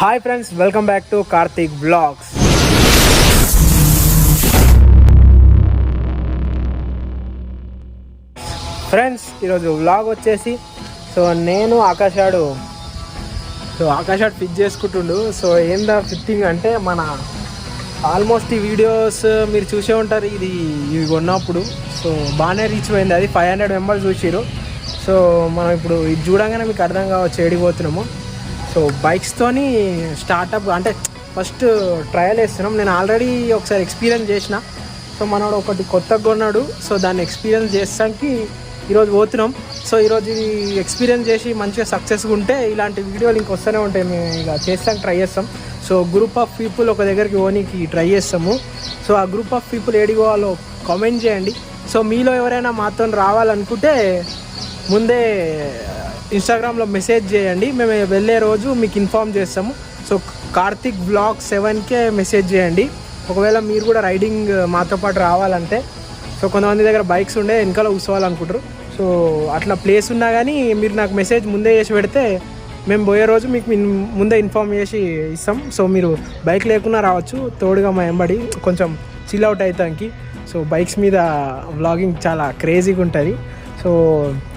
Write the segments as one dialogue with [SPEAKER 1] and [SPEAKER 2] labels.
[SPEAKER 1] Hi friends welcome back to Karthik blogs friends ఈరోజు vlog వచ్చేసి so నేను ఆకాశాడు సో ఆకాశాడు ఫిట్ చేసుకుంటుండు. సో ఏందా ఫిట్టింగ్ అంటే మన ఆల్మోస్ట్ ఈ వీడియోస్ uh, మీరు చూసే ఉంటారు. ఇది ఇవి కొన్నప్పుడు. సో బాగానే రీచ్ అయింది అది ఫైవ్ హండ్రెడ్ మెంబర్స్ చూసిరు సో మనం ఇప్పుడు ఇది చూడంగానే మీకు అర్థం కావచ్చు ఏడిపోతున్నాము సో బైక్స్తోని స్టార్టప్ అంటే ఫస్ట్ ట్రయల్ వేస్తున్నాం. నేను ఆల్రెడీ ఒకసారి ఎక్స్పీరియన్స్ చేసిన. సో మనోడు ఒకటి కొత్తగా కొన్నాడు. సో దాన్ని ఎక్స్పీరియన్స్ చేసానికి ఈరోజు పోతున్నాం. సో ఈరోజు ఇది ఎక్స్పీరియన్స్ చేసి మంచిగా సక్సెస్గా ఉంటే ఇలాంటి వీడియోలు ఇంకొస్తూనే ఉంటాయి. మేము ఇక చేస్తానికి ట్రై చేస్తాం. సో గ్రూప్ ఆఫ్ పీపుల్ ఒక దగ్గరికి పోనీకి ట్రై చేస్తాము. సో ఆ గ్రూప్ ఆఫ్ పీపుల్ ఏడికి పోవాలో కామెంట్ చేయండి. సో మీలో ఎవరైనా మాతో రావాలనుకుంటే ముందే ఇన్స్టాగ్రామ్లో మెసేజ్ చేయండి. మేము వెళ్ళే రోజు మీకు ఇన్ఫామ్ చేస్తాము. సో కార్తిక్ బ్లాగ్ సెవెన్కే మెసేజ్ చేయండి. ఒకవేళ మీరు కూడా రైడింగ్ uh, మాతో పాటు రావాలంటే సో కొంతమంది దగ్గర బైక్స్ ఉండే వెనకాల కూర్చోవాలనుకుంటారు. సో అట్లా ప్లేస్ ఉన్నా కానీ మీరు నాకు మెసేజ్ ముందే చేసి పెడితే మేము పోయే రోజు మీకు ముందే ఇన్ఫామ్ చేసి ఇస్తాం. సో మీరు బైక్ లేకున్నా రావచ్చు. తోడుగా మా ఎంబడి కొంచెం చిల్ అవుట్ అవుతానికి. సో బైక్స్ మీద వ్లాగింగ్ చాలా క్రేజీగా ఉంటుంది. సో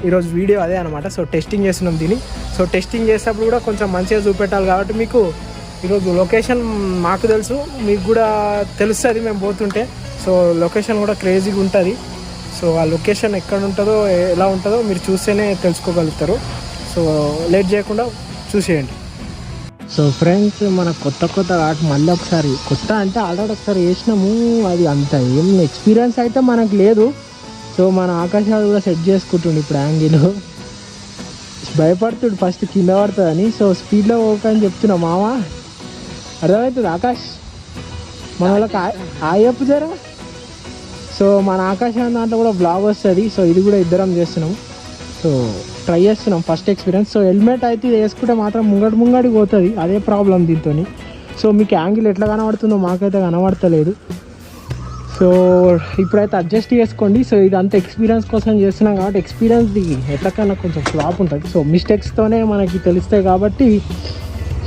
[SPEAKER 1] ఈరోజు వీడియో అదే అనమాట సో టెస్టింగ్ చేస్తున్నాం దీన్ని. సో టెస్టింగ్ చేసేటప్పుడు కూడా కొంచెం మంచిగా చూపెట్టాలి కాబట్టి మీకు ఈరోజు లొకేషన్ మాకు తెలుసు. మీకు కూడా తెలుస్తుంది మేము పోతుంటే. సో లొకేషన్ కూడా క్రేజీగా ఉంటుంది. సో ఆ లొకేషన్ ఎక్కడ ఉంటుందో ఎలా ఉంటుందో మీరు చూస్తేనే తెలుసుకోగలుగుతారు. సో లేట్ చేయకుండా చూసేయండి. సో ఫ్రెండ్స్ మన కొత్త కొత్త ఆట మళ్ళీ ఒకసారి కొత్త అంటే ఆల్రెడీ ఒకసారి వేసినాము. అది అంత ఏం ఎక్స్పీరియన్స్ అయితే మనకు లేదు. సో మన ఆకాశాలు కూడా సెట్ చేసుకుంటుండు ఇప్పుడు యాంగిల్. భయపడుతుడు ఫస్ట్ కింద పడుతుందని. సో స్పీడ్లో పోకని చెప్తున్నా మామ అర్థమవుతుంది ఆకాష్? మన వాళ్ళకి ఆ- జరా. సో మన ఆకాశం దాంట్లో కూడా బ్లాగ్ వస్తుంది. సో ఇది కూడా ఇద్దరం చేస్తున్నాం. సో ట్రై చేస్తున్నాం ఫస్ట్ ఎక్స్పీరియన్స్ సో హెల్మెట్ అయితే వేసుకుంటే మాత్రం ముంగడి ముంగడి పోతుంది. అదే ప్రాబ్లం దీంతో సో మీకు యాంగిల్ ఎట్లా కనబడుతుందో మాకైతే కనబడతలేదు. సో ఇప్పుడైతే అడ్జస్ట్ చేసుకోండి. సో ఇదంతా ఎక్స్పీరియన్స్ కోసం చేస్తున్నాం కాబట్టి ఎక్స్పీరియన్స్ది ఎట్లకన్నా కొంచెం ఫ్లాప్ ఉంటుంది. సో మిస్టేక్స్తోనే మనకి తెలుస్తాయి కాబట్టి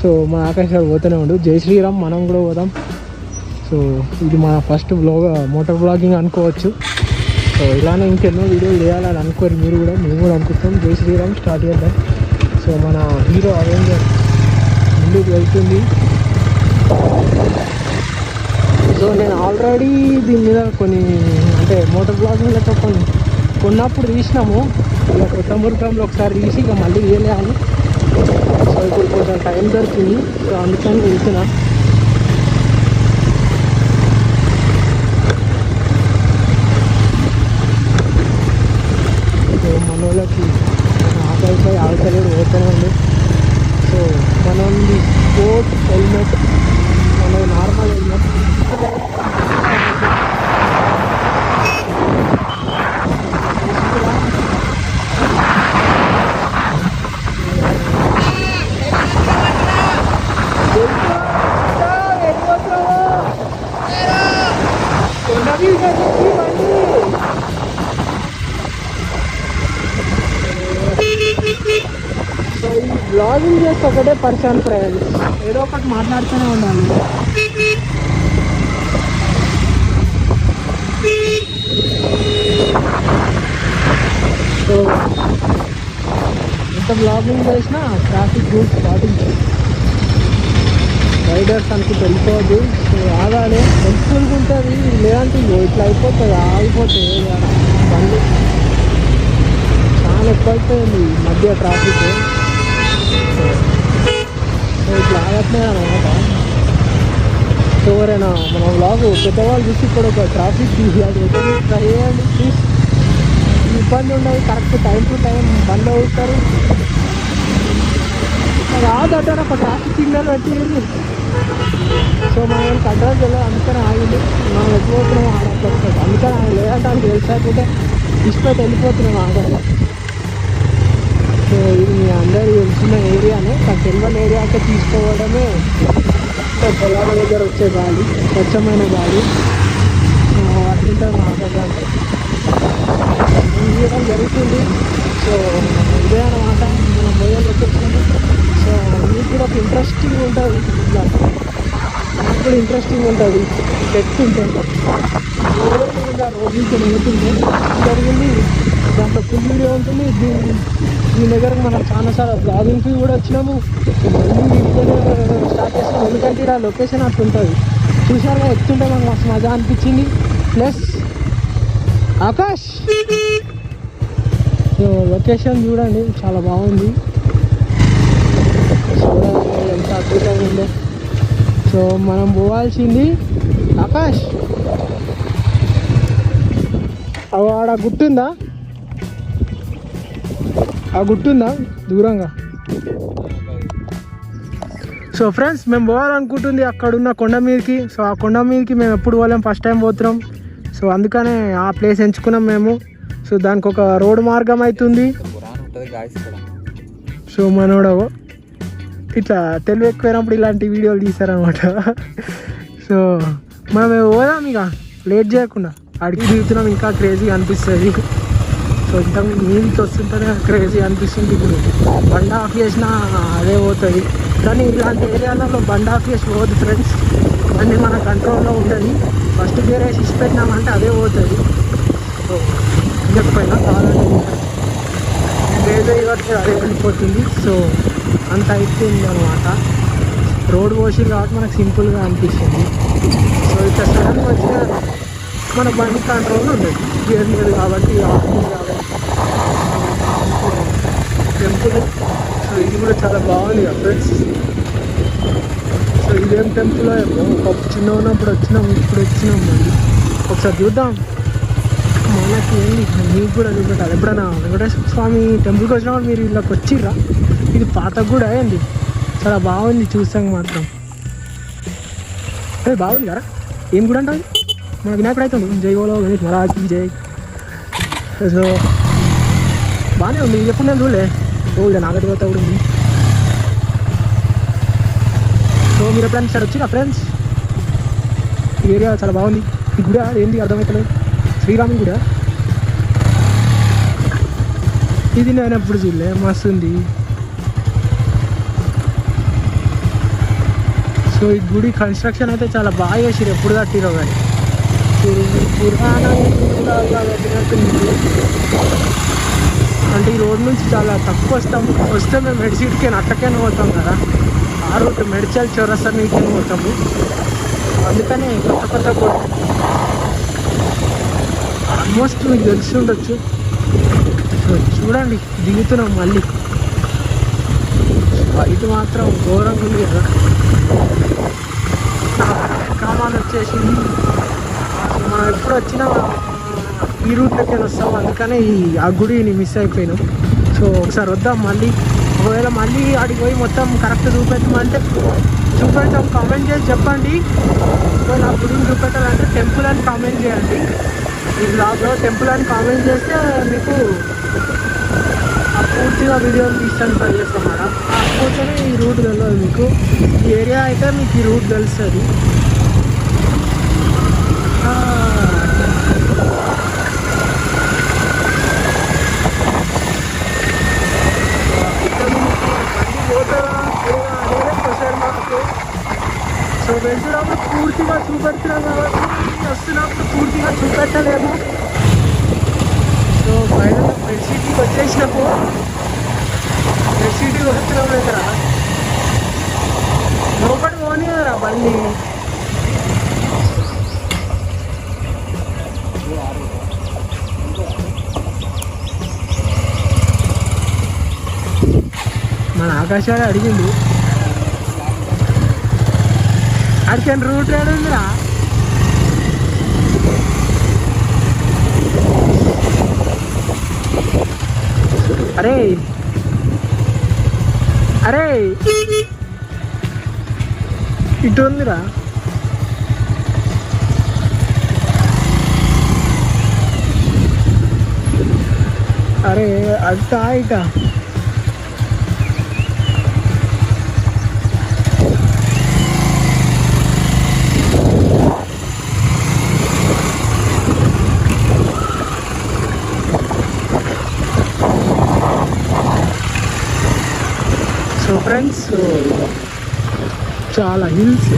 [SPEAKER 1] సో మన ఆకాశాలు పోతూనే ఉండు. జై శ్రీరామ్ మనం కూడా పోదాం. సో ఇది మన ఫస్ట్ బ్లాగ్ మోటార్ బ్లాగింగ్ అనుకోవచ్చు. సో ఇలానే ఇంకెన్నో వీడియోలు చేయాలని అనుకోరు మీరు కూడా. మేము కూడా అనుకుంటాం. జై శ్రీరామ్ స్టార్ట్ చేద్దాం. సో మన హీరో అరేంజర్ ముందుకు వెళ్తుంది. సో నేను ఆల్రెడీ దీని మీద కొన్ని అంటే మోటార్ బ్లాగ్ లెక్క కొన్ని కొన్నప్పుడు తీసినాము. ఇక కొత్త ఒకసారి తీసి ఇక మళ్ళీ వేయలేము సో ఇప్పుడు కొంచెం టైం దొరికింది. సో అందుకని వెళ్తున్నాను సో మన వాళ్ళకి ఆకలిపై ఆకలేడు పోతూనే ఉంది సో మనం స్పోర్ట్ హెల్మెట్ మన నార్మల్ హెల్మెట్ సో ఈ బ్లాగింగ్ చేస్తే ఒకటే ఏదో ఒకటి మాట్లాడుతూనే ఉండాలి సో ఎంత బ్లాగింగ్ చేసినా ట్రాఫిక్ రూల్స్ పాటించాలి రైడర్స్ అనుకుంటే వెళ్ళిపోవద్దు సో ఆగాలి. హెల్ప్ఫుల్గా ఉంటుంది. లేదంటే ఇట్లా అయిపోతుంది ఆగిపోతుంది. బండి చాలా ఎక్కువ అయిపోయింది మధ్య ట్రాఫిక్ ఇట్లా ఆగట్లేదు సో ఎవరైనా మన బ్లాగ్ పెద్దవాళ్ళు చూసి ఇక్కడ ఒక ట్రాఫిక్ తీసి అది ట్రై చేయండి ప్లీజ్ ఇబ్బంది ఉండదు కరెక్ట్ టైం టు టైం బంద్ అవుతారు రాదంటే ఒక ట్రాఫిక్ సిగ్నల్ పెట్టింది సో మన వాళ్ళకి అడ్రస్ తెలియదు అందుకని ఆగింది మనం వెళ్ళిపోతున్నాం ఆడ అందుకని ఆగలేదు అంటే ఆయనకి తెలిసకపోతే ఇష్టపడి వెళ్ళిపోతున్నాం ఆడ సో ఇది మీ అందరూ తెలిసిన ఏరియానే నాకు తెల్వని ఏరియాకే తీసుకోవడమే. పొలాల దగ్గర వచ్చే గాలి స్వచ్ఛమైన గాలి. అట్లుంటే మాట్లాడాలి చేయడం జరుగుతుంది. సో ఇదే అనమాట మనం మొదలు సో మీకు కూడా ఒక ఇంట్రెస్టింగ్ ఉంటుంది. ఇట్లా నాకు కూడా ఇంట్రెస్టింగ్ ఉంటుంది. పెట్టుకుంటే రోజు నుంచి వెళ్తుంటే జరిగింది దాంట్లో ఫుల్ వీడియో ఉంటుంది. దీని దీని దగ్గరకు మనం చాలాసార్లు బ్లాగింగ్కి కూడా వచ్చినాము. మళ్ళీ స్టార్ట్ చేస్తాం. ఎందుకంటే ఇక్కడ లొకేషన్ అట్లుంటుంది చూసారుగా ఎక్కుతుంటే మనకు మస్తు మజా అనిపించింది. ప్లస్ ఆకాష్! సో లొకేషన్ చూడండి చాలా బాగుంది. చూడండి ఎంత అద్భుతంగా ఉందో. సో మనం పోవాల్సింది ఆకాష్! అవి ఆడ గుట్టుందా ఆ గుట్టుందా దూరంగా. సో ఫ్రెండ్స్ మేము పోవాలనుకుంటుంది అక్కడ ఉన్న కొండ మీదకి. సో ఆ కొండ మీదకి మేము ఎప్పుడు పోలేం ఫస్ట్ టైం పోతున్నాం. సో అందుకనే ఆ ప్లేస్ ఎంచుకున్నాం మేము. సో దానికి ఒక రోడ్ మార్గం అవుతుంది. సో మనోడు ఇట్లా తెలివి ఎక్కువైనప్పుడు ఇలాంటి వీడియోలు తీసారనమాట సో మనం పోదాం ఇక. లేట్ చేయకుండా. అడిగి దిగుతున్నాం ఇంకా క్రేజీగా అనిపిస్తుంది. సో ఇంత నీళ్ళకి వస్తుంటేనే క్రేజీ అనిపిస్తుంది ఇప్పుడు. బండ ఆఫ్ చేసినా అదే పోతుంది. కానీ ఇలాంటి ఏరియాలలో బండ ఆఫ్ చేసి పోదు ఫ్రెండ్స్ బండి మన కంట్రోల్లో ఉంటుంది. ఫస్ట్ గేర్ వేసి ఇచ్చి పెట్టినామంటే అదే పోతుంది. సో చెప్పైనా కావాలంటే రేజ్ అదే వెళ్ళిపోతుంది. సో అంత అయిపోయింది అనమాట రోడ్ పోసింది కాబట్టి మనకు సింపుల్గా అనిపిస్తుంది. సో ఇట్లా సడన్గా వచ్చిన మన బండి కంట్రోల్ ఉండదు. గేర్ లేదు కాబట్టి ఆఫ్ కాబట్టి. టెంపుల్. సో ఇది కూడా చాలా బాగుంది కదా ఫ్రెండ్స్. సో ఇదేం టెంపుల్ ఒక చిన్న ఉన్నప్పుడు వచ్చినాం ఇప్పుడు వచ్చినాం మళ్ళీ. ఒకసారి చూద్దాం. మనకి ఏంది? మీకు కూడా చూపెట్టాలి. ఎప్పుడైనా వెంకటేశ్వర స్వామి టెంపుల్కి వచ్చినప్పుడు మీరు ఇళ్ళకి వచ్చిర్రా? ఇది పాత కూడా ఏంది? చాలా బాగుంది చూసాక మాత్రం. అదే బాగుంది కదా ఏం కూడా అంటారు మన వినాయకుడు అవుతుంది జై గోలో గణేష్ మహారాజ్ జై. సో బాగానే ఉంది. ఎప్పుడు నేను చూడలే. ఓ ఇలా నాగదేవత కూడా ఉంది. సో మీరు ఎప్పుడైనా సార్ వచ్చిన ఫ్రెండ్స్ ఈ ఏరియా చాలా బాగుంది. ఈ గుడి ఏంది అర్థమవుతలేదు శ్రీరాముని గుడి? ఇది నేను ఎప్పుడు చూడలే మస్తు ఉంది సో ఈ గుడి కన్స్ట్రక్షన్ అయితే చాలా బాగా చేసిరు ఎప్పుడు కట్టిరో కానీ పుర- అంటే ఈ రోడ్ నుంచి చాలా తక్కువ వస్తాం. వస్తే మేము మెడిసిట్కి అట్టకైనా పోతాం కదా. ఆ రూట్ మెడిచల్ చౌరస్తా మీదకి పోతాము. అందుకనే కొత్త కొత్త కూడా ఆల్మోస్ట్ మీకు తెలిసి ఉండొచ్చు. చూడండి దిగుతున్నాం మళ్ళీ. బయట మాత్రం ఘోరంగా ఉంది కదా. కామాలు వచ్చేసి మనం ఎప్పుడు వచ్చినా ఈ రూట్లోకి వస్తాం. అందుకనే ఈ ఆ గుడిని మిస్ అయిపోయినాం. సో ఒకసారి వద్దాం మళ్ళీ. ఒకవేళ మళ్ళీ అడిగి పోయి మొత్తం కరెక్ట్ చూపెట్టమంటే చూపెడతాం. కామెంట్ చేసి చెప్పండి. సో నా గుడిని చూపెట్టాలంటే టెంపుల్ అని కామెంట్ చేయండి. ఈ బ్లాగ్లో టెంపుల్ అని కామెంట్ చేస్తే మీకు ఆ పూర్తిగా వీడియోని తీస్తాను ట్రై చేస్తాం మేడం. కాకపోతేనే ఈ రూట్ తెలియదు మీకు. ఈ ఏరియా అయితే మీకు ఈ రూట్ తెలుస్తుంది ఆ, ఇక్కడ మీకు బండి పోతారా లేదా అనేది క్వశ్చన్ మార్క్ సో వెళ్తున్నప్పుడు పూర్తిగా చూపెడుతున్నాం కాబట్టి వస్తున్నప్పుడు పూర్తిగా చూపెట్టలేము సో ఫైనల్ బెడ్షీట్కి వచ్చేసినప్పుడు బెడ్షీట్కి వస్తున్నాం దగ్గర లోపల పోనీ కదరా బండి. మన ఆకాశాన్ని అడిగిండు అడిగిన రూట్ ఏడుందిరా అరే! అరే! ఇటు ఉందిరా? అరే! అంతా ఇక సో ఫ్రెండ్స్ చాలా హిల్స్.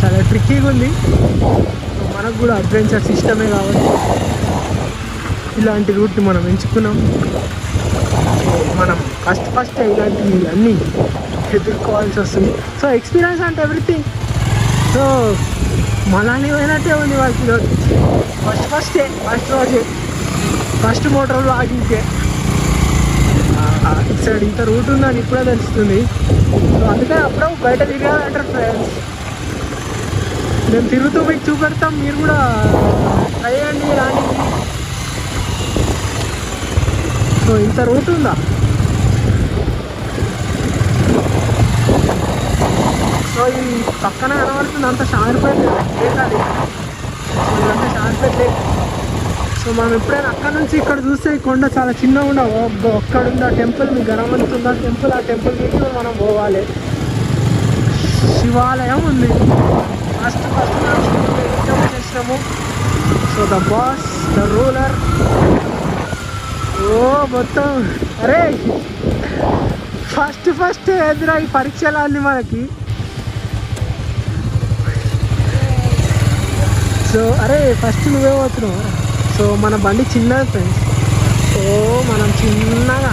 [SPEAKER 1] చాలా ట్రిక్కీగా ఉంది. మనకు కూడా అడ్వెంచర్స్ ఇష్టమే కాబట్టి ఇలాంటి రూట్ని మనం ఎంచుకున్నాం. మనం ఫస్ట్ ఫస్ట్ ఇలాంటివి అన్నీ ఎదుర్కోవాల్సి వస్తుంది. సో ఎక్స్పీరియన్స్ అంటే ఎవ్రీథింగ్. సో మనాలి పోయినట్టే ఉంది వాళ్ళకి ఫస్ట్ ఫస్టే ఫస్ట్ రోజే. ఫస్ట్ మోటార్ లాగింగ్కే ఇటు సైడ్ ఇంత రూట్ ఉందని ఇప్పుడే తెలుస్తుంది. సో అందుకని అప్పుడు బయట తిరగాలంటారు ఫ్రెండ్స్ మేము తిరుగుతూ మీకు చూపెడతాం మీరు కూడా ట్రై చేయండి రాండి. సో ఇంత రూట్ ఉందా? సో ఈ పక్కన కనబడుతుంది అంత షార్పేట్ లేక్ అంత సో ఇదంతా షార్పేట్ సో మనం ఎప్పుడైనా అక్కడ నుంచి ఇక్కడ చూస్తే ఈ కొండ చాలా చిన్నగా ఉండవు అక్కడ ఒక్కడ ఉంది ఆ టెంపుల్ మీకు గనవంతుంది ఆ టెంపుల్ ఆ టెంపుల్ నుంచి మనం పోవాలి. శివాలయం ఉంది. ఫస్ట్ ఫస్ట్ చేసినాము. So the boss the ruler. ఓ మొత్తం. అరే! ఫస్ట్ ఫస్ట్ ఎదురా ఈ పరీక్షలు అన్ని మనకి? సో అరే ఫస్ట్ నువ్వే పోతున్నావు సో మన బండి చిన్నది ఫ్రెండ్స్ సో మనం చిన్నగా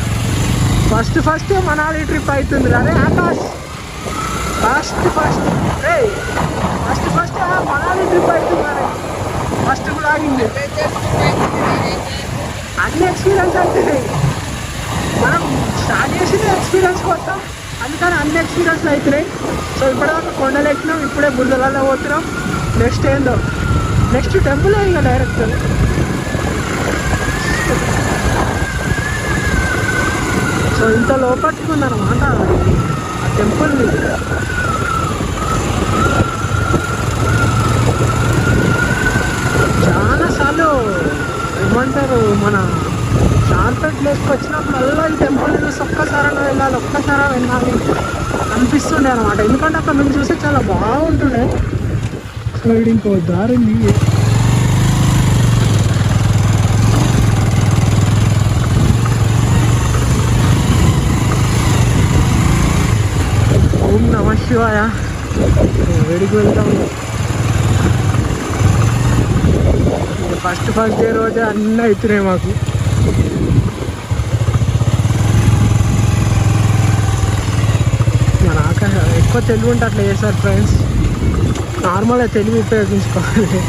[SPEAKER 1] ఫస్ట్ ఫస్ట్ మనాలి ట్రిప్ అవుతుంది అరే ఆకాష్? ఫస్ట్ ఫస్ట్ రే ఫస్ట్ ఫస్ట్ మనాలి ట్రిప్ అవుతుంది అరే ఫస్ట్ కూడా ఆగింది. అన్ని ఎక్స్పీరియన్స్ అవుతుంది మనం స్టార్ట్ చేసింది ఎక్స్పీరియన్స్ కోసం. అందుకని అన్ని ఎక్స్పీరియన్స్ అవుతున్నాయి సో ఇప్పటిదాకా కొండలు ఎక్కినాం ఇప్పుడే బురదలలో పోతున్నాం. నెక్స్ట్ ఏందో? నెక్స్ట్ టెంపుల్ ఇంకా డైరెక్ట్ సో ఇంత లోపట్టుకుందనమాట ఆ టెంపుల్ని చాలాసార్లు ఏమంటారు మన చార్టెడ్ ప్లేస్కి వచ్చినప్పుడల్లా ఈ టెంపుల్ చూసి ఒక్కసారైనా వెళ్ళాలి ఒక్కసారి వెళ్ళాలి అనిపిస్తుండే అనమాట ఎందుకంటే అక్కడ మేము చూస్తే చాలా బాగుంటుండే. అసలు ఇంకో దారి ఉంది ఓం నమ శివాయ. వేడికి వెళ్తాం ఫస్ట్ ఫస్ట్ డే రోజే అన్నీ అవుతున్నాయి మాకు. మన ఆకాశ ఎక్కువ తెలుగు ఉంటే అట్లా చేస్తారు ఫ్రెండ్స్ నార్మల్గా తెలుగు ఉపయోగించుకోవాలి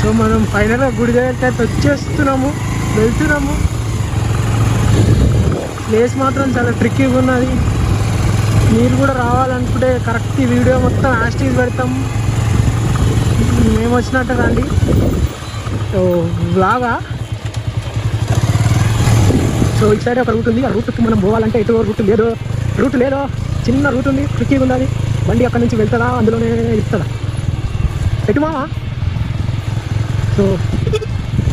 [SPEAKER 1] సో మనం ఫైనల్గా గుడి దగ్గర వచ్చేస్తున్నాము. వెళ్తున్నాము. ప్లేస్ మాత్రం చాలా ట్రిక్కీగా ఉన్నది. మీరు కూడా రావాలనుకుంటే కరెక్ట్ ఈ వీడియో మొత్తం యాస్టీస్ పెడతాం. మేము వచ్చినట్టు రండి. సో బ్లాగా సో ఇటు సైడ్ ఒక రూట్ ఉంది. ఆ రూట్కి మనం పోవాలంటే ఎటు రూట్ లేదు. రూట్ లేదో. చిన్న రూట్ ఉంది. ట్రిక్కీగా ఉంది బండి అక్కడి నుంచి వెళ్తుందా? అందులోనే ఇస్తుందా ఎటు మావా సో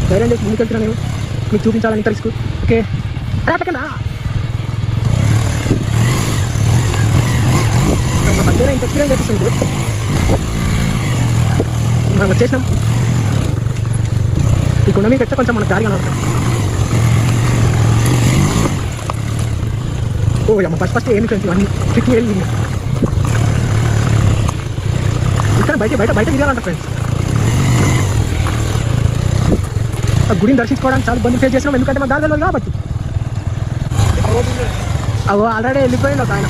[SPEAKER 1] ధైర్యం చేసి ముందుకెళ్తున్నా నేను. మీకు చూపించాలని తెలుసుకు ఓకే. అక్కడ దూరం ఇంత దూరం కనిపిస్తుంది మనం వచ్చేసినాం ఈ కొండ మీద కొంచెం మనకు దారి కనబడతాం ఓ అమ్మ ఫస్ట్ ఫస్ట్ ఏమి ఫ్రెండ్స్ అన్ని ట్రిక్ వెళ్ళి ఇక్కడ బయట బయట బయట తిరగాలంట ఫ్రెండ్స్ ఆ గుడిని దర్శించుకోవడానికి చాలా ఇబ్బంది ఫేస్ చేసినాం ఎందుకంటే మా దారి తెలియదు కాబట్టి అవో ఆల్రెడీ వెళ్ళిపోయింది ఒక ఆయన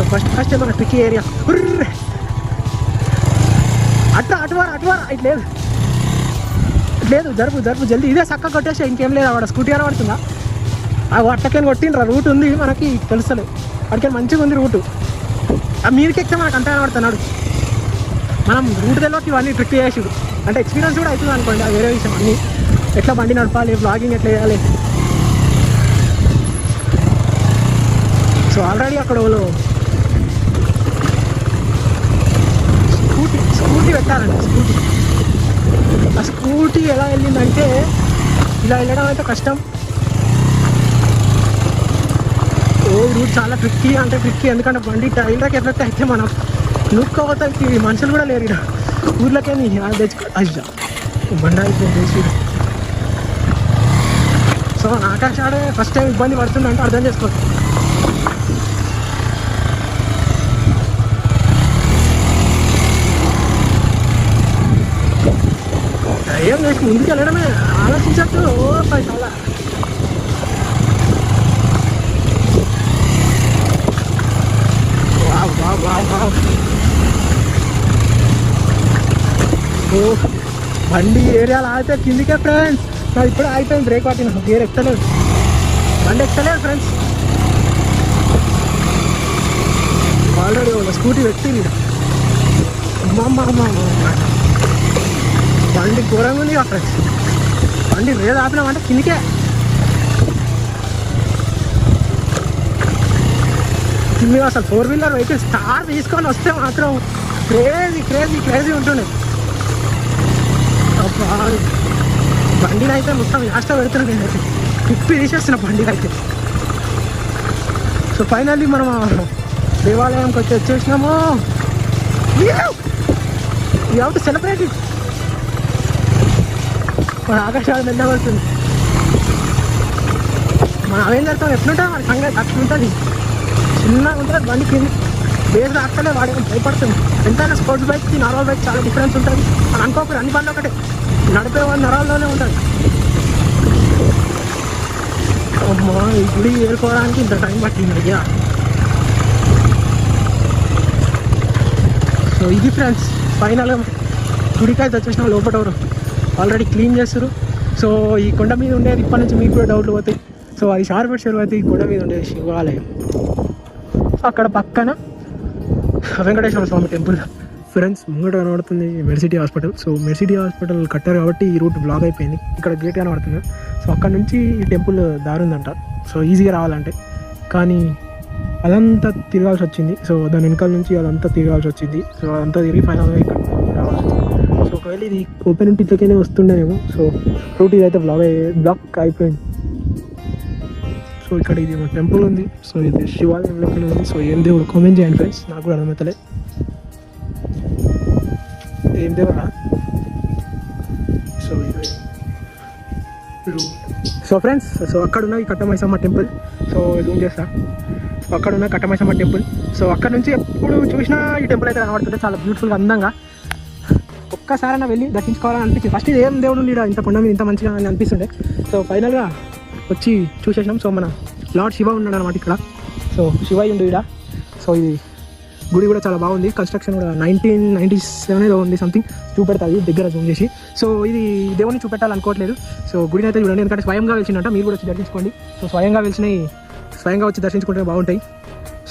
[SPEAKER 1] సో ఫస్ట్ ఫస్ట్ మన ట్రిక్కీ ఏరియా. అట్లా అటువారా అటువారా ఇటు లేదు. లేదు జరుపు జరుపు జల్దీ. ఇదే చక్క కొట్టేసి ఇంకేం లేదు. అక్కడ స్కూటీ అనబడుతుందా ఆ అట్టకేని కొట్టిండ్రా. రూట్ ఉంది మనకి తెలుస్తలేదు అక్కడికి మంచిగా ఉంది రూటు. ఆ మీదకి ఎక్కితే మనకు అంత కనబడుతున్నాడు మనం రూట్ తెలియక ఇవన్నీ ట్రిక్ చేసాడు అంటే ఎక్స్పీరియన్స్ కూడా అవుతుంది అనుకోండి వేరే విషయం అన్నీ. ఎట్లా బండి నడపాలి బ్లాగింగ్ ఎట్లా చేయాలి? సో ఆల్రెడీ అక్కడ వాళ్ళు స్కూటీ స్కూటీ పెట్టారండి స్కూటీ ఆ స్కూటీ ఎలా వెళ్ళిందంటే ఇలా వెళ్ళడం అయితే కష్టం. ఓ రూట్ చాలా ట్రిక్కీ అంటే ట్రిక్కీ ఎందుకంటే బండి టైర్లకి ఎఫెక్ట్ అయితే మనం నూక్కోవతానికి మనుషులు కూడా లేరు ఇక్కడ. ఊర్లోకేమి తెచ్చుకో అయ్యా. బండి అయిపోయింది సో ఆకాశాడే ఫస్ట్ టైం ఇబ్బంది పడుతుందంటే అర్థం చేసుకోవచ్చు ఏం చేసి ముందుకు వెళ్ళడమే ఆలోచించట్టు. ఓ పై చాలా. ఓ బండి ఏరియాలో ఆగితే కిందికే ఫ్రెండ్స్. నాకు ఇప్పుడు ఆగిపోయింది బ్రేక్ పట్టిన. గేర్ ఎక్కలేదు. బండి ఎక్కలేదు ఫ్రెండ్స్. ఆల్రెడీ ఒక స్కూటీ పెట్టింది. అమ్మమ్మ అమ్మ బండి ఘోరంగా ఉంది అక్కడ. బండి రేదు ఆపినామంటే కిందికే. మీరు అసలు ఫోర్ వీలర్ వెహికల్ స్టార్ తీసుకొని వస్తే మాత్రం క్రేజీ క్రేజీ క్రేజీ ఉంటుండే. బండిని అయితే మొత్తం లాస్ట్ పెడుతున్నాను నేనైతే తిప్పి తీసేస్తున్న బండిని అయితే సో ఫైనల్లీ మనం దేవాలయంకి వచ్చి వచ్చేసినాము. యూ టు సెలబ్రేట్ ఇట్ మన ఆకాశాలు పడుతుంది. మనం అవేం చేస్తాం? ఎట్లుంటా? మన సంగతి అట్లుంటుంది. చిన్నగా ఉంటుంది బండి కింద బేస్ రాక్కలే వాడి భయపడుతుంది. ఎంతైనా స్పోర్ట్స్ బైక్కి నార్మల్ బైక్ చాలా డిఫరెన్స్ ఉంటుంది. మనం అనుకోకూడదు అన్ని బండ్లు ఒకటే. నడిపే వాళ్ళు నరాల్లోనే ఉంటుంది అమ్మా ఈ గుడి ఏరుకోవడానికి ఇంత టైం పట్టింది అయ్యా. సో ఇది ఫ్రెండ్స్ ఫైనల్గా గుడికి అయితే వచ్చేసిన లోపల ఎవరు? ఆల్రెడీ క్లీన్ చేస్తారు సో ఈ కొండ మీద ఉండేది ఇప్పటి నుంచి మీకు కూడా డౌట్లు పోతాయి. సో అది షార్పేట్ చెరువు అయితే ఈ కొండ మీద ఉండేది శివాలయం. అక్కడ పక్కన వెంకటేశ్వర స్వామి టెంపుల్ ఫ్రెండ్స్ ముంగట కనబడుతుంది Medicity hospital so Medicity hospital కట్టారు కాబట్టి ఈ రూట్ బ్లాక్ అయిపోయింది. ఇక్కడ గేట్ కనబడుతుంది. సో అక్కడ నుంచి ఈ టెంపుల్ దారి ఉందంట. సో ఈజీగా రావాలంటే. కానీ అదంతా తిరగాల్సి వచ్చింది. సో దాని వెనకాల నుంచి అదంతా తిరగాల్సి వచ్చింది. సో అదంతా తిరిగి ఫైనల్గా ఇక్కడ ఒకవేళ ఇది ఓపెన్ ఉంటే ఇట్లకైనా వస్తుండేమో సో రూట్ ఇది అయితే బ్లాక్ అయ్యే బ్లాక్ అయిపోయింది. సో ఇక్కడ ఇది ఒక టెంపుల్ ఉంది. సో ఇది శివాలయం లెక్కన ఉంది. సో ఏం దేవుడు కామెంట్ చేయండి ఫ్రెండ్స్ నాకు కూడా అనుమతలే. ఏం దేవుడా? సో ఇది. సో ఫ్రెండ్స్ సో అక్కడ ఉన్న ఈ కట్టమైసమ్మ టెంపుల్ సో జూమ్ చేస్తా. సో అక్కడ ఉన్న కట్టమైసమ్మ టెంపుల్ సో అక్కడ నుంచి ఎప్పుడు చూసినా ఈ టెంపుల్ అయితే కనబడుతుంటే చాలా బ్యూటిఫుల్గా అందంగా ఒక్కసారైనా వెళ్ళి దర్శించుకోవాలని అనిపించింది. ఫస్ట్ ఇది ఏం దేవుడు ఉండి ఈడ ఇంత కొండ మీద ఇంత మంచిగా అని అనిపిస్తుండే. సో ఫైనల్గా వచ్చి చూసేసాం సో మన లార్డ్ శివ ఉన్నాడు అనమాట ఇక్కడ. సో శివయ్య ఉండు ఇక్కడ సో ఇది గుడి కూడా చాలా బాగుంది. కన్స్ట్రక్షన్ కూడా నైన్టీన్ నైన్టీ సెవెన్ ఏదో ఉంది సంథింగ్ చూపెడతాది దగ్గర జూమ్ చేసి. సో ఇది దేవుని చూపెట్టాలనుకోవట్లేదు సో గుడిని అయితే చూడండి. ఎందుకంటే స్వయంగా వెలిచిందంట. మీరు కూడా వచ్చి దర్శించుకోండి. సో స్వయంగా వెలిచినవి స్వయంగా వచ్చి దర్శించుకుంటే బాగుంటాయి.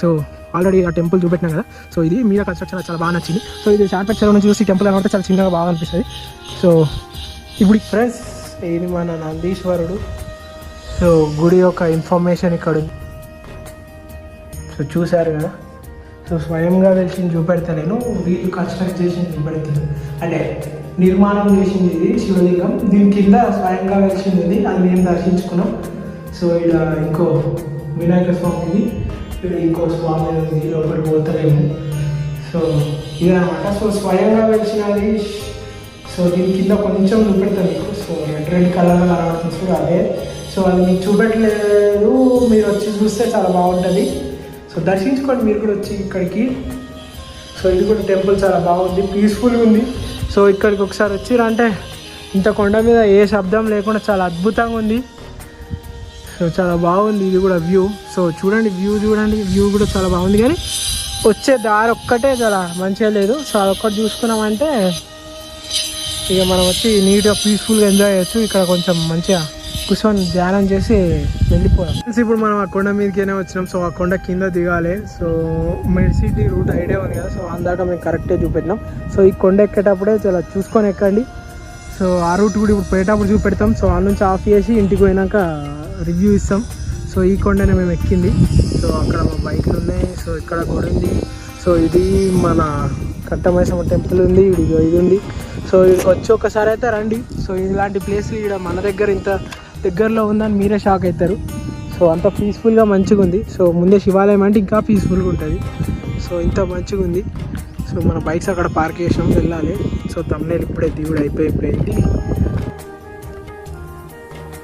[SPEAKER 1] సో ఆల్రెడీ ఆ టెంపుల్ చూపెట్టినా కదా. సో ఇది మీద కన్స్ట్రక్షన్ చాలా బాగా నచ్చింది. సో ఇది షార్ట్పెట్ చెరువు నుంచి చూసి టెంపుల్ కనబడితే చాలా చిన్నగా బాగా అనిపిస్తుంది. సో ఇప్పుడు ఫ్రెండ్స్ ఇది మన నందీశ్వరుడు. సో గుడి యొక్క ఇన్ఫర్మేషన్ ఇక్కడ ఉంది. సో చూశారు కదా. సో స్వయంగా వెలిసింది చూపెడతలేను. వీళ్ళు కన్స్ట్రక్ట్ చేసింది చూపెడతాను అంటే నిర్మాణం చేసింది ఇది శివలింగం. దీని కింద స్వయంగా వెలిసింది అది మేము దర్శించుకున్నాం. సో ఇలా ఇంకో వినాయక స్వామి ఇంకో స్వామి ఉంది లోపలికి పోతలేము. సో ఇదనమాట సో స్వయంగా వెలిసినది సో దీని కింద కొంచెం చూపెడతాను మీకు సో రెడ్ రెడ్ కలర్లో కనబడుతుంది అదే. సో అది మీకు చూపెట్టలేదు మీరు వచ్చి చూస్తే చాలా బాగుంటుంది. సో దర్శించుకోండి మీరు కూడా వచ్చి ఇక్కడికి. సో ఇది కూడా టెంపుల్ చాలా బాగుంది పీస్ఫుల్గా ఉంది. సో ఇక్కడికి ఒకసారి వచ్చిరా అంటే ఇంత కొండ మీద ఏ శబ్దం లేకుండా చాలా అద్భుతంగా ఉంది. సో చాలా బాగుంది. ఇది కూడా వ్యూ సో చూడండి వ్యూ చూడండి. వ్యూ కూడా చాలా బాగుంది. కానీ వచ్చే దారి ఒక్కటే చాలా మంచిగా లేదు. సో అదొక్కటి చూసుకున్నామంటే ఇక మనం వచ్చి నీట్గా పీస్ఫుల్గా ఎంజాయ్ చేయొచ్చు. ఇక్కడ కొంచెం మంచిగా కూర్చొని ధ్యానం చేసి వెళ్ళిపోయాం ఇప్పుడు మనం ఆ కొండ మీదకైనా వచ్చినాం. సో ఆ కొండ కింద దిగాలి. సో మెడిసిటీ రూట్ ఐడియా ఉంది కదా. సో అందాక మేము కరెక్టే చూపెట్టినాం. సో ఈ కొండ ఎక్కేటప్పుడే చాలా చూసుకొని ఎక్కండి. సో ఆ రూట్ కూడా ఇప్పుడు పోయేటప్పుడు చూపెడతాం. సో ఆ నుంచి ఆఫ్ చేసి ఇంటికి పోయినాక రివ్యూ ఇస్తాం. సో ఈ కొండనే మేము ఎక్కింది. సో అక్కడ మా బైక్లు ఉన్నాయి. సో ఇక్కడ కూడా ఉంది. సో ఇది మన కట్టమైసమ్మ టెంపుల్ ఉంది. ఇది ఇది ఉంది. సో వచ్చి ఒకసారి అయితే రండి. సో ఇలాంటి ప్లేస్లు ఇక్కడ మన దగ్గర ఇంత దగ్గరలో ఉందని మీరే షాక్ అవుతారు సో అంత పీస్ఫుల్గా మంచిగా ఉంది. సో ముందే శివాలయం అంటే ఇంకా పీస్ఫుల్గా ఉంటుంది. సో ఇంత మంచిగా ఉంది. సో మన బైక్స్ అక్కడ పార్క్ చేసాం వెళ్ళాలి. సో తమ్నేలు ఇప్పుడే దిగుడు అయిపోయిపోయింది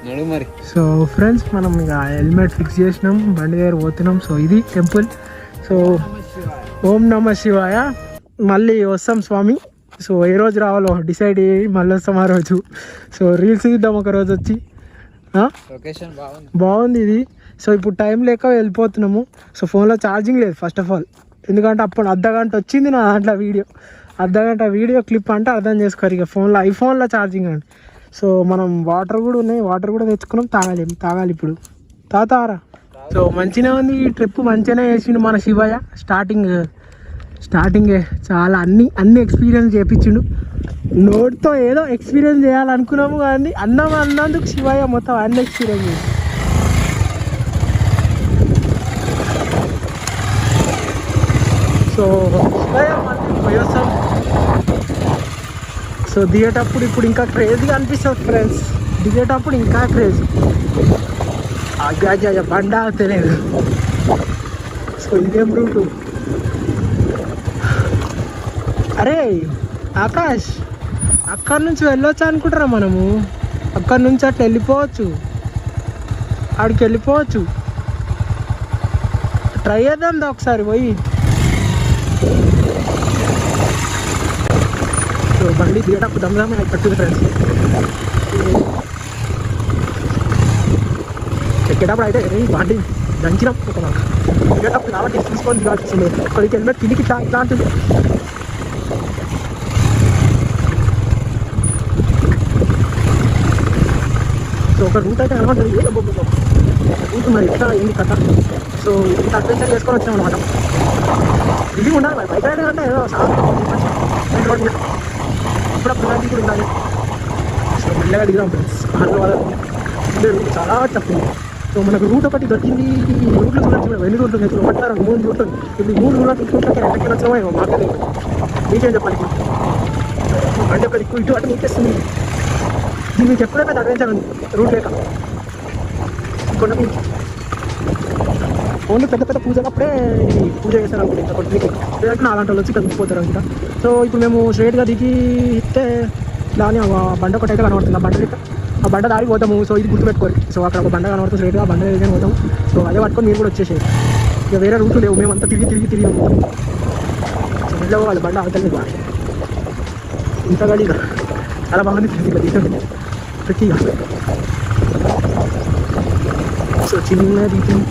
[SPEAKER 2] మరి.
[SPEAKER 1] సో ఫ్రెండ్స్ మనం ఇక హెల్మెట్ ఫిక్స్ చేసినాం బండి దగ్గర పోతున్నాం. సో ఇది టెంపుల్. సో ఓం నమ శివాయ. మళ్ళీ వస్తాం స్వామి. సో ఏ రోజు రావాలో డిసైడ్ అయ్యి మళ్ళీ వస్తాం ఆ రోజు. సో రీల్స్ తీద్దాం ఒక రోజు వచ్చి. ఆ?
[SPEAKER 2] లొకేషన్ బాగుంది.
[SPEAKER 1] బాగుంది ఇది. సో ఇప్పుడు టైం లేక వెళ్ళిపోతున్నాము. సో ఫోన్లో ఛార్జింగ్ లేదు ఫస్ట్ ఆఫ్ ఆల్ ఎందుకంటే అప్పుడు అర్ధ గంట వచ్చింది నా దాంట్లో వీడియో అర్ధ గంట వీడియో క్లిప్ అంటే అర్థం చేసుకోరు. ఇక ఫోన్లో ఐఫోన్లో ఛార్జింగ్ అండి. సో మనం వాటర్ కూడా ఉన్నాయి వాటర్ కూడా తెచ్చుకున్నాం తాగాలి తాగాలి ఇప్పుడు. తాతారా సో మంచిగా ఉంది ఈ ట్రిప్ మంచిగానే చేసిండు మన శివయ్య. స్టార్టింగ్ స్టార్టింగే చాలా అన్ని అన్ని ఎక్స్పీరియన్స్ చేపించిండు. నోట్తో ఏదో ఎక్స్పీరియన్స్ చేయాలనుకున్నాము కానీ అన్నం అన్నందుకు శివయ్య మొత్తం అన్ని ఎక్స్పీరియన్స్ చేసి సో శివయ్య మళ్ళీ పోయొస్తాం సో దిగేటప్పుడు ఇప్పుడు ఇంకా క్రేజీగా అనిపిస్తుంది ఫ్రెండ్స్ దిగేటప్పుడు ఇంకా క్రేజ్ అగ్గాజ బండ తెలియదు సో ఇదేం రూటు అరే ఆకాష్ అక్కడి నుంచి వెళ్ళొచ్చు అనుకుంటారా మనము? అక్కడి నుంచి అట్లా వెళ్ళిపోవచ్చు. ఆడికి వెళ్ళిపోవచ్చు. ట్రై చేద్దాం ఒకసారి పోయి. సో బండి దిగేటప్పుడు దమ్దామని కట్టుంది ఫ్రెండ్స్. ఎక్కేటప్పుడు అయితే ఏ బండి దంచినాం ఒక మాకు దిగేటప్పుడు కాబట్టి తీసుకొని దిగాల్సింది ఒకరికి హెల్మెట్ కిందికి ఇట్లాంటిది. సో ఒక రూట్ అయితే కనబడుతుంది రూట్ మరి ఎట్లా ఏంది కథ? సో ఇంత అడ్వెంచర్ చేసుకొని వచ్చాం అనమాట ఇది ఉండాలి మరి. బైక్ రైడింగ్ అంటే ఏదో కూడా అప్పుడప్పుడు కూడా ఉండాలి. సో మెల్లగా దిగుదాం ఫ్రెండ్స్ కార్లో వాళ్ళు చాలా టఫ్ సో మనకు రూట్ ఒకటి దొరికింది. ఈ రూట్లో చూడొచ్చు మనం ఎన్ని రూట్లు ఉన్నాయి ఒకటి మూడు రూట్లు ఇప్పుడు మూడు రూట్లు చూసుకుంటే ఎక్కడికి వచ్చామో ఏమో మాకు మీకేం చెప్పాలి అంటే ఒక దిక్కు ఇటు అటు మీకేస్తుంది. దీన్ని మీకు ఎప్పుడైనా అడ్వెంచర్ రూట్ లేక. కొండ మీద ఓన్లీ పెద్ద పెద్ద పూజలు అప్పుడే పూజ చేస్తారు అనుకుంటే ఇంత కొద్దిగా లేదంటే నా అలాంటి వచ్చి కలిసిపోతారు అనుకుంటా సో ఇప్పుడు మేము స్ట్రేట్గా దిగి ఇస్తే దాని బండ ఒకటి అయితే కనబడుతుంది. ఆ బండ ఆ బండ దాడి పోతాము. సో ఇది గుర్తుపెట్టుకోవాలి సో అక్కడ ఒక బండ కనబడుతుంది స్ట్రేట్గా ఆ బండ దగ్గర పోతాము. సో అదే పట్టుకొని మీరు కూడా వచ్చేసేది ఇక వేరే రూట్లు లేవు. మేమంతా తిరిగి తిరిగి తిరిగి పోతాం సో వెళ్ళే వాళ్ళు బండ అవతలే బాగా ఇంత గడిగా చాలా బాగుంది ఫ్రెండ్స్ ఇక్కడ ట్రిక్కీగా సో చిన్న దిగుతుంది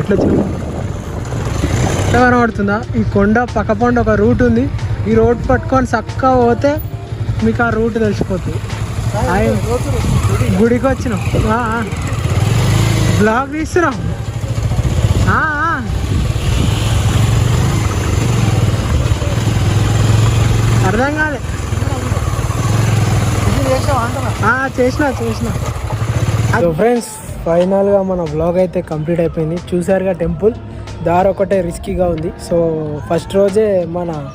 [SPEAKER 1] ఎట్లా వచ్చినాము ఎట్లా కనబడుతుందా? ఈ కొండ పక్క పంట ఒక రూట్ ఉంది. ఈ రోడ్ పట్టుకొని చక్కగా పోతే మీకు ఆ రూట్ తెలిసిపోతుంది. గుడికి వచ్చినాం. బ్లాగ్ తీస్తున్నాం. అర్థం కాలే. ఆ, చేసిన చేసిన. ఫ్రెండ్స్ ఫైనల్గా మన బ్లాగ్ అయితే కంప్లీట్ అయిపోయింది. చూసారుగా టెంపుల్? దారి ఒకటే రిస్కీగా ఉంది. సో ఫస్ట్ రోజే మన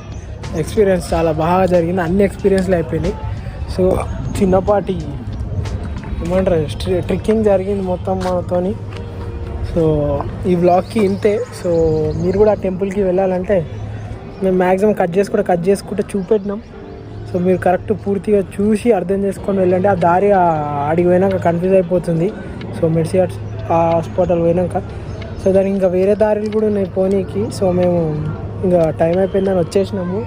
[SPEAKER 1] ఎక్స్పీరియన్స్ చాలా బాగా జరిగింది. అన్ని ఎక్స్పీరియన్స్లు అయిపోయినాయి. సో చిన్నపాటి ఏమంటారు స్ట్రి- ట్రిక్కింగ్ జరిగింది మొత్తం మనతోని. సో ఈ బ్లాగ్కి ఇంతే. సో మీరు కూడా ఆ టెంపుల్కి వెళ్ళాలంటే మేము మ్యాక్సిమం కట్ చేసుకుంటే కట్ చేసుకుంటే చూపెట్టినాం. సో మీరు కరెక్ట్ పూర్తిగా చూసి అర్థం చేసుకొని వెళ్ళండి. ఆ దారి ఆ ఆడికి పోయినాక కన్ఫ్యూజ్ అయిపోతుంది. సో మెడిసి హాస్పిటల్ పోయినాక. సో దానికి ఇంకా వేరే దారిలు కూడా ఉన్నాయి పోనీకి. సో మేము ఇంకా టైం అయిపోయిందని వచ్చేసినాము.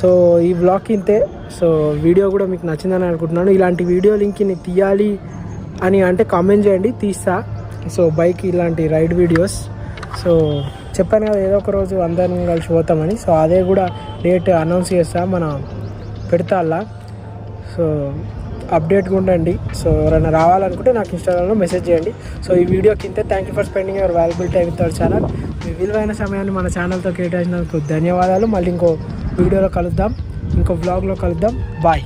[SPEAKER 1] సో ఈ బ్లాగ్ ఇంతే. సో వీడియో కూడా మీకు నచ్చిందని అనుకుంటున్నాను. ఇలాంటి వీడియో లింక్ని తీయాలి అని అంటే కామెంట్ చేయండి తీస్తా. సో బైక్ ఇలాంటి రైడ్ వీడియోస్. సో చెప్పాను కదా ఏదో ఒక రోజు అందరం కలిసి పోతామని. సో అదే కూడా డేట్ అనౌన్స్ చేస్తా మన పెడతా సో అప్డేట్గా ఉండండి. సో ఎవరైనా రావాలనుకుంటే నాకు ఇన్స్టాగ్రామ్లో మెసేజ్ చేయండి. సో ఈ వీడియో కింద thank you for spending your valuable time with our channel మీ విలువైన సమయాన్ని మన ఛానల్తో కేటాయించినందుకు ధన్యవాదాలు. మళ్ళీ ఇంకో వీడియోలో కలుద్దాం. ఇంకో వ్లాగ్లో కలుద్దాం. బాయ్